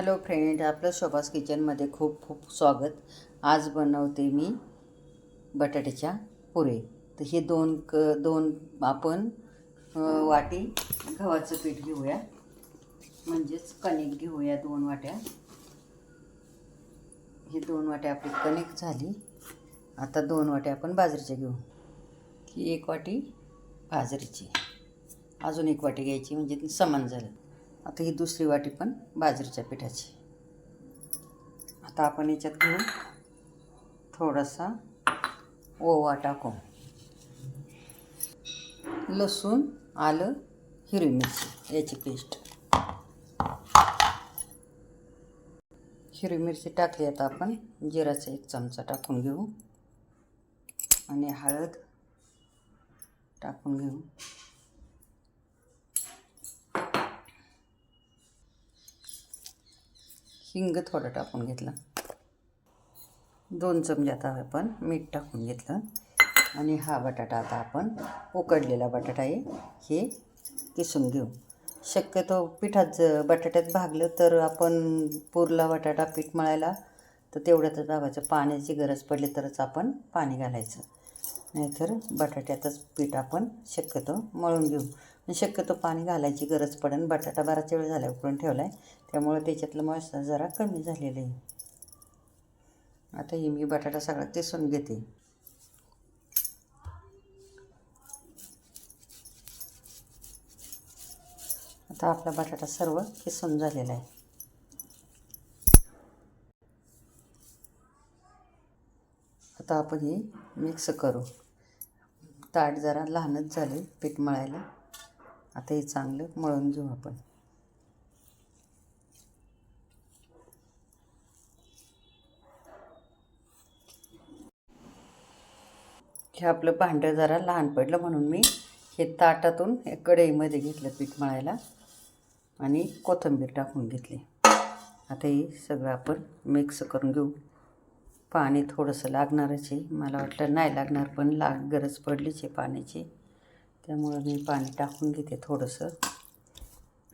Hello friend आपलं शोभास किचनमध्ये खूप खूप स्वागत. आज बनवते मी बटाट्याच्या पुरे. तर हे दोन क दोन आपण वाटी गव्हाचं पीठ घेऊया. म्हणजेच कणिक घेऊया दोन वाट्या. हे दोन वाट्या आपली कणिक झाली. आता दोन वाट्या आपण बाजरीच्या घेऊ. ही एक वाटी बाजरीची. अजून एक वाटी घ्यायची म्हणजे समान झालं. आता ही दुसरी वाटी पण बाजरीच्या पिठाची. आता आपण याच्यात घेऊन थोडासा ओवा टाकू. लसूण आलं हिरवी मिरची याची पेस्ट. हिरवी मिरची टाकली आता आपण जिराचा एक चमचा टाकून घेऊ. आणि हळद टाकून घेऊ. हिंग थोडं टाकून घेतलं. दोन चमचे आता आपण मीठ टाकून घेतलं. आणि हा बटाटा आता आपण उकडलेला बटाटा आहे हे किसून घेऊ. शक्यतो पिठात ज बटाट्यात भागलं तर आपण पुरला बटाटा पीठ मळायला तर तेवढ्यातच भागायचं. पाण्याची गरज पडली तरच आपण पाणी घालायचं. नाहीतर बटाट्यातच पीठ आपण शक्यतो मळून घेऊ. शक्यतो पाणी घालायची गरज पडेल बटाटा बराच वेळ झाला उकळून ठेवला आहे त्यामुळे त्याच्यातलं मॉइश्चर जरा कमी झालेलं आहे. आता ही मी बटाटा सगळा किसून घेते. आता आपला बटाटा सर्व किसून झालेला आहे. आता आपण हे मिक्स करू. ताट जरा लहानच झाले पीठ मळायला. आता हे चांगलं मळून घेऊ आपण. हे आपलं भांडं जरा लहान पडलं म्हणून मी हे ताटातून कढईमध्ये घेतलं पीठ मळायला आणि कोथिंबीर टाकून घेतली. आता हे सगळं आपण मिक्स करून घेऊ. पाणी थोडंसं लागणारच आहे. मला वाटलं नाही लागणार पण लाग गरज पडलीच आहे पाण्याची. त्यामुळं मी पाणी टाकून घेते थोडंसं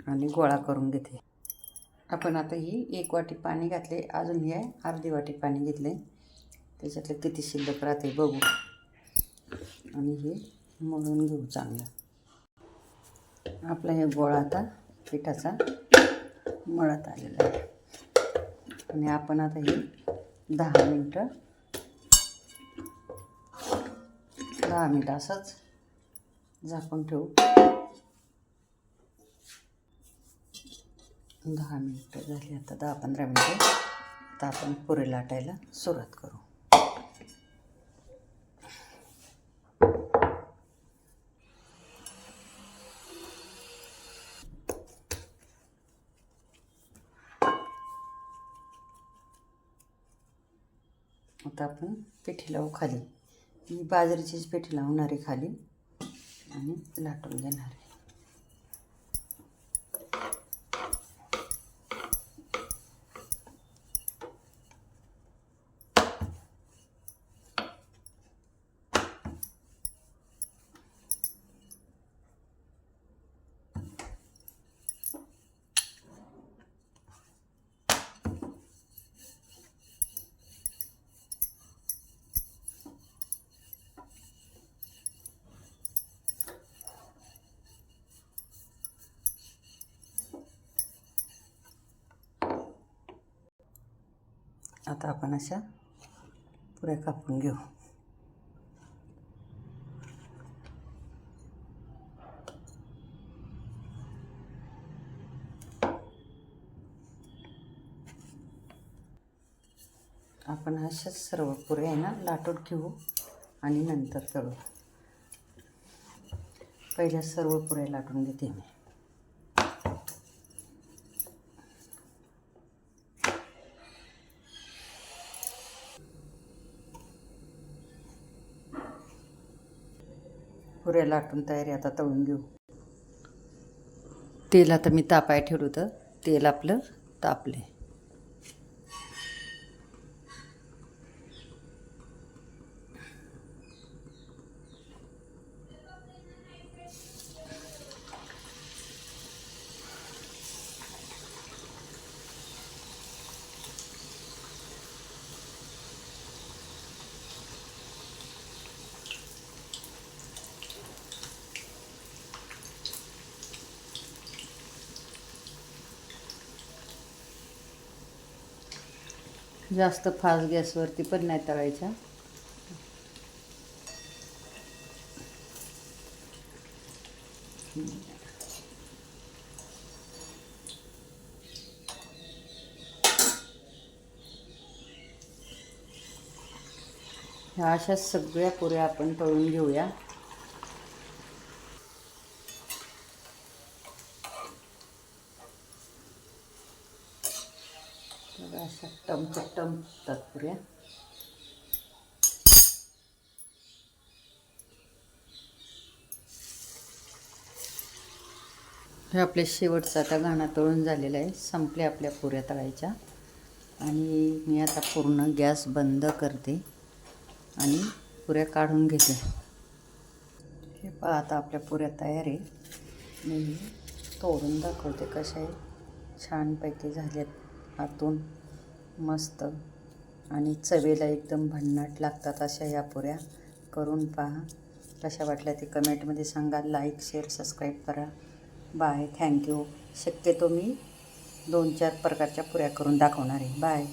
आणि गोळा करून घेते. आपण आता ही एक वाटी पाणी घातले अजून हे अर्धी वाटी पाणी घेतले. त्याच्यातलं किती शिल्लक राहते बघू. आणि हे मळून घेऊ चांगलं. आपला हे गोळा आता पिठाचा मळत आलेला आहे. आणि आपण आता हे दहा मिनटं दहा मिनटं असंच झाकून ठेवू. दहा मिनटं झाली आता दहा पंधरा मिनटं. आता आपण पुरे लाटायला सुरुवात करू. आता आपण पिठी लावू खाली. मी बाजरीचीच पिठी लावणार आहे खाली. आणि लाटून घेणार. आहे आता आपण अशा पुऱ्या कापून घेऊ. आपण अशाच सर्व पुऱ्या ना लाटून घेऊ आणि नंतर तळू. पहिल्या सर्व पुऱ्या लाटून घेते मी. पुऱ्या लाटून तयारी आता तळून घेऊ. तेल आता मी तापाय ठेवलं होतं. तेल आपलं तापले जास्त फास्ट गॅसवरती पण नाही तळायच्या. ह्या अशा सगळ्या पुऱ्या आपण तळून घेऊया. बघा अशा टमचटम होतात पुऱ्या हे आपले शेवटचा आता घाणा तळून झालेला आहे. संपले आपल्या पुऱ्या तळायच्या आणि मी आता पूर्ण गॅस बंद करते आणि पुऱ्या काढून घेते. हे पहा आता आपल्या पुऱ्या तयार आहे. मी तोडून दाखवते कशा आहे छानपैकी झाल्यात. आतून मस्त आणि चवेला एकदम भन्नाट लागतात अशा या पुऱ्या. करून पहा. कशा वाटल्या ते कमेंटमध्ये सांगा. लाईक शेअर सबस्क्राईब करा. बाय थँक्यू शक्यतो मी दोन चार प्रकारच्या पुऱ्या करून दाखवणार आहे. बाय